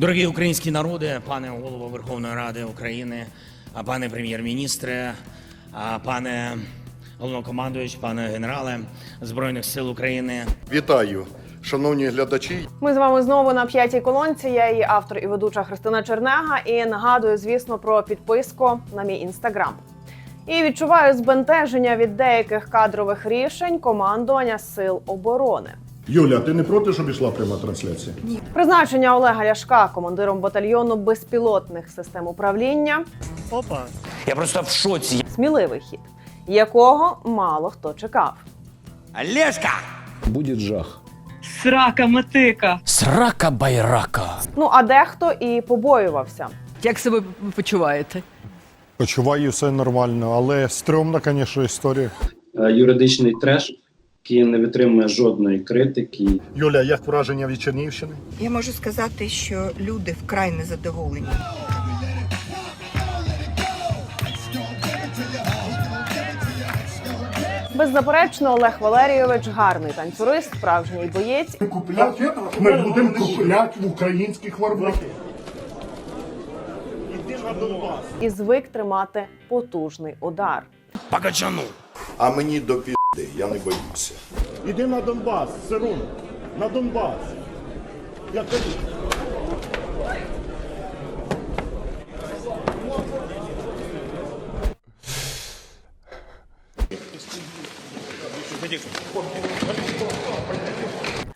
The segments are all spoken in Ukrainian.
Дорогі українські народи, пане голово Верховної Ради України, пане прем'єр-міністре, пане головнокомандуюч, пане генерале Збройних сил України, Вітаю, шановні глядачі. Ми з вами знову на п'ятій колонці. Я її автор і ведуча Христина Чернега. І нагадую, звісно, про підписку на мій інстаграм. І відчуваю збентеження від деяких кадрових рішень командування сил оборони. Юля, ти не проти, щоб ішла пряма трансляція? Призначення Олега Ляшка командиром батальйону безпілотних систем управління Опа, Я просто в шоці. сміливий хід, якого мало хто чекав. Олешка! Будет жах. Срака мотика. Срака байрака. Ну а дехто і побоювався. Як себе почуваєте? Почуваю все нормально, але стрьомна, звісно, історія. е, юридичний треш, який не витримує жодної критики. Юля, як враження від Чернігівщини? Я можу сказати, що люди вкрай незадоволені. Беззаперечно, Олег Валерійович гарний танцюрист, справжній боєць Ми будемо купляти в українських виробників. і звик тримати потужний удар. Покачану. А мені до пізди, я не боюся. Іди на Донбас, Сирун, на Донбас. Я кажу,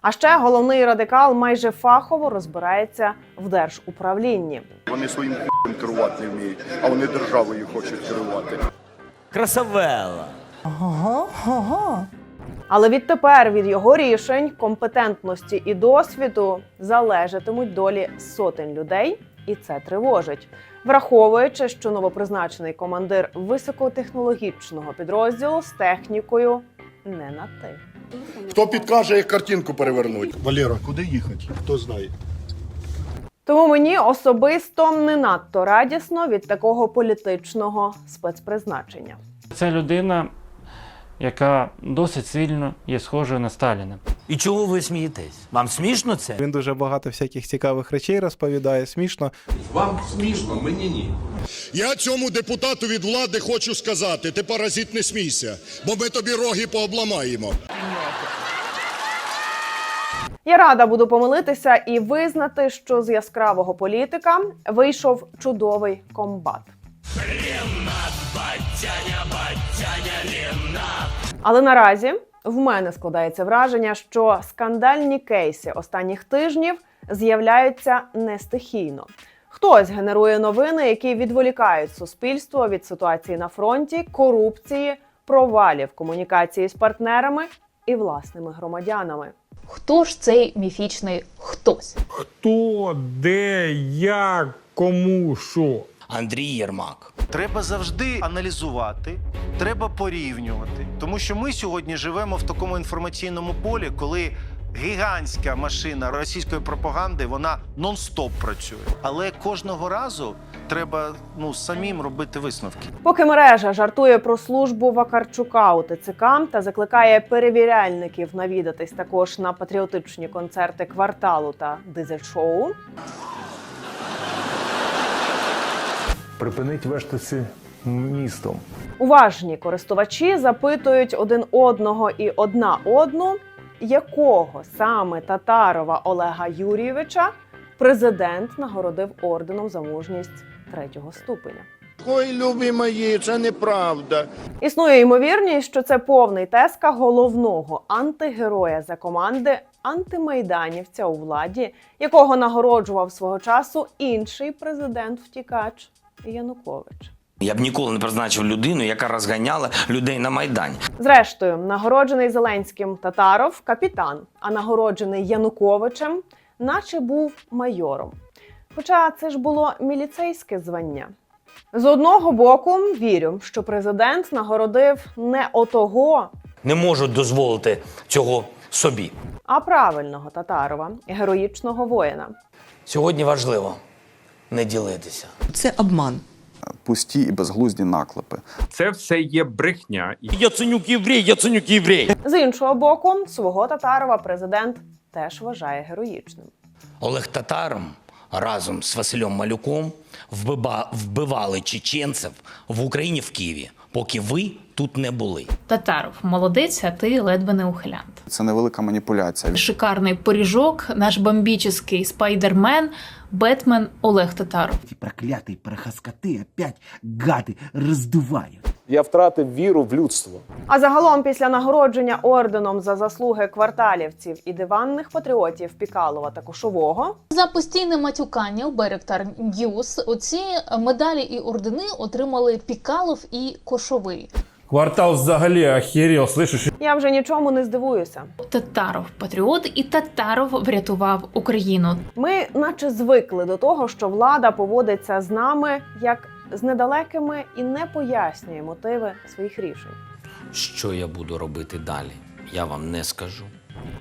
А ще головний радикал майже фахово розбирається в держуправлінні. Вони своїм керувати не вміють, а вони державою хочуть керувати. Красавела. Але відтепер від його рішень, компетентності і досвіду залежатимуть долі сотень людей, і це тривожить, враховуючи, що новопризначений командир високотехнологічного підрозділу з технікою не на ти. Хто підкаже, як картинку перевернуть? Валера, куди їхати? Хто знає? Тому мені особисто не надто радісно від такого політичного спецпризначення. Це людина, яка досить сильно є схожою на Сталіна. І чого ви смієтесь? Вам смішно це? Він дуже багато всяких цікавих речей розповідає, смішно. Вам смішно, мені ні. Я цьому депутату від влади хочу сказати: ти паразит не смійся, бо ми тобі роги пообламаємо. Я рада буду помилитися і визнати, що з яскравого політика вийшов чудовий комбат. Але наразі в мене складається враження, що скандальні кейси останніх тижнів з'являються не стихійно. Хтось генерує новини, які відволікають суспільство від ситуації на фронті, корупції, провалів комунікації з партнерами і власними громадянами. Хто ж цей міфічний хтось? хто, де, як, кому, що. Андрій Єрмак. Треба завжди аналізувати, треба порівнювати. Тому що ми сьогодні живемо в такому інформаційному полі, коли гігантська машина російської пропаганди вона нон-стоп працює. Але кожного разу треба ну самим робити висновки. Поки мережа жартує про службу Вакарчука у ТЦК та закликає перевіряльників навідатись також на патріотичні концерти кварталу та дизель-шоу. Припинить вештатися містом. Уважні користувачі запитують один одного і одна одну, якого саме Татарова Олега Юрійовича президент нагородив орденом за мужність третього ступеня. Ой, любі мої, це неправда. Існує ймовірність, що це повний теска головного антигероя за команди антимайданівця у владі, якого нагороджував свого часу інший президент-втікач Янукович. Я б ніколи не призначив людину, яка розганяла людей на Майдані. Зрештою, нагороджений Зеленським Татаров капітан, а нагороджений Януковичем, наче був майором. Хоча це ж було міліцейське звання. З одного боку, вірю, що президент нагородив не отого, Не можуть дозволити цього собі. а правильного Татарова, героїчного воїна. Сьогодні важливо не ділитися. Це обман. пусті і безглузді наклепи. Це все є брехня. Яценюк єврей, Яценюк єврей. З іншого боку, свого Татарова президент теж вважає героїчним. Олег Татаром разом з Василем Малюком вбива- вбивали чеченців в Україні в Києві, поки ви тут не були. Татаров, молодець, а ти ледве не ухилянт. Це невелика маніпуляція. Шикарний поріжок, наш бомбічний спайдермен, Бетмен Олег Татаров. Проклятые проходскоты опять гады раздувают. Я втратив віру в людство. А загалом, після нагородження орденом за заслуги кварталівців і диванних патріотів Пікалова та Кошового, За постійне матюкання у Беректар Ньюс оці медалі і ордени отримали Пікалов і Кошовий. Квартал взагалі охерел, слышиш? я вже нічому не здивуюся. Татаров патріот і Татаров врятував Україну. Ми, наче звикли до того, що влада поводиться з нами як з недалекими і не пояснює мотиви своїх рішень. Що я буду робити далі? Я вам не скажу.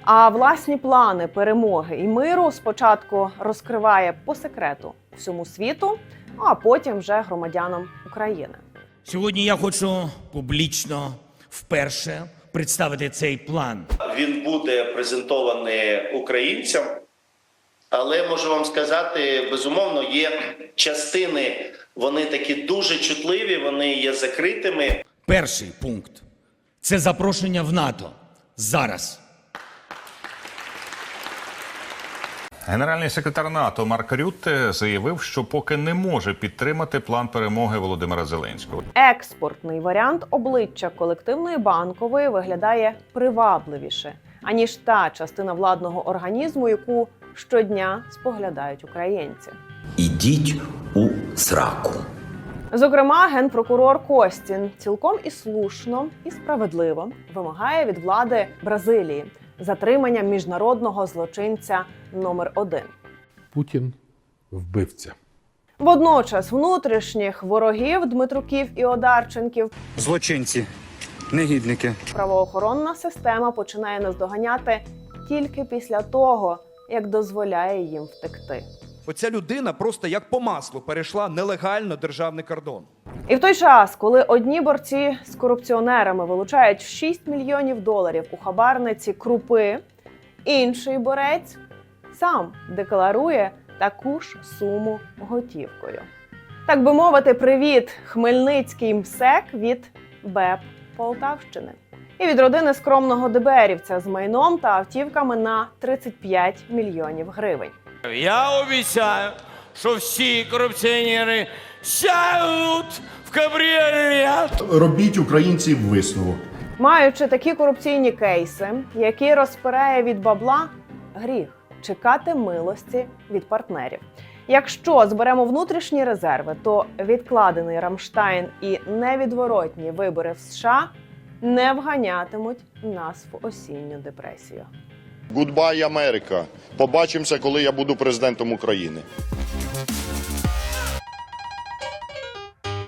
А власні плани перемоги і миру спочатку розкриває по секрету всьому світу, а потім вже громадянам України. Сьогодні я хочу публічно вперше представити цей план. Він буде презентований українцям, але можу вам сказати, безумовно, є частини, вони такі дуже чутливі, вони є закритими. Перший пункт це запрошення в НАТО зараз. Генеральний секретар НАТО Марк Рютте заявив, що поки не може підтримати план перемоги Володимира Зеленського. Експортний варіант обличчя колективної банкової виглядає привабливіше, аніж та частина владного організму, яку щодня споглядають українці. Ідіть у сраку. Зокрема, генпрокурор Костін цілком і слушно і справедливо вимагає від влади Бразилії затримання міжнародного злочинця номер 1 Путін вбивця. Водночас внутрішніх ворогів Дмитруків і Одарченків Злочинці, негідники. правоохоронна система починає наздоганяти тільки після того, як дозволяє їм втекти. Оця людина просто як по маслу перейшла нелегально державний кордон. І в той час, коли одні борці з корупціонерами вилучають 6 мільйонів доларів у хабарниці крупи, інший борець сам декларує таку ж суму готівкою. Так би мовити, привіт Хмельницький МСЕК від БЕП Полтавщини. І від родини скромного ДБРівця з майном та автівками на 35 мільйонів гривень. Я обіцяю, що всі корупціонери сядуть в кабріолет. Робіть українці висновок. Маючи такі корупційні кейси, які розпирає від бабла, гріх чекати милості від партнерів. Якщо зберемо внутрішні резерви, то відкладений Рамштайн і невідворотні вибори в США не вганятимуть нас в осінню депресію. Гудбай, Америка. Побачимося, коли я буду президентом України.